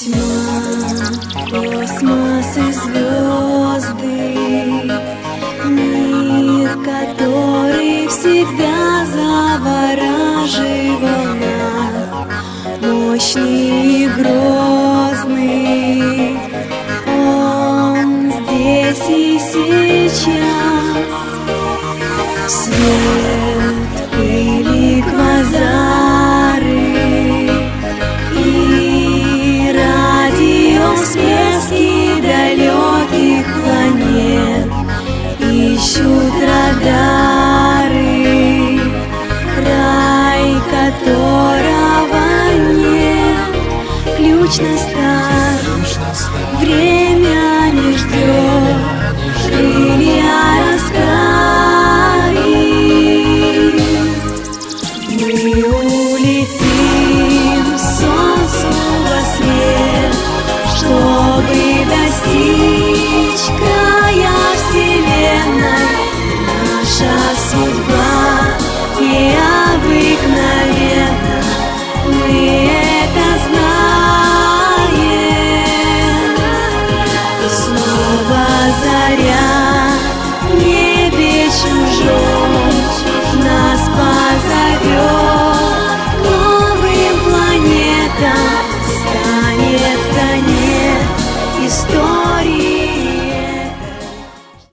Тьма, космос и звезды, мир, который всегда завораживал нас, мощный и грозный, он здесь и сейчас. ищут радары Рай, которого нет. Ключ на стар, время не ждет Крылья расправить smooth.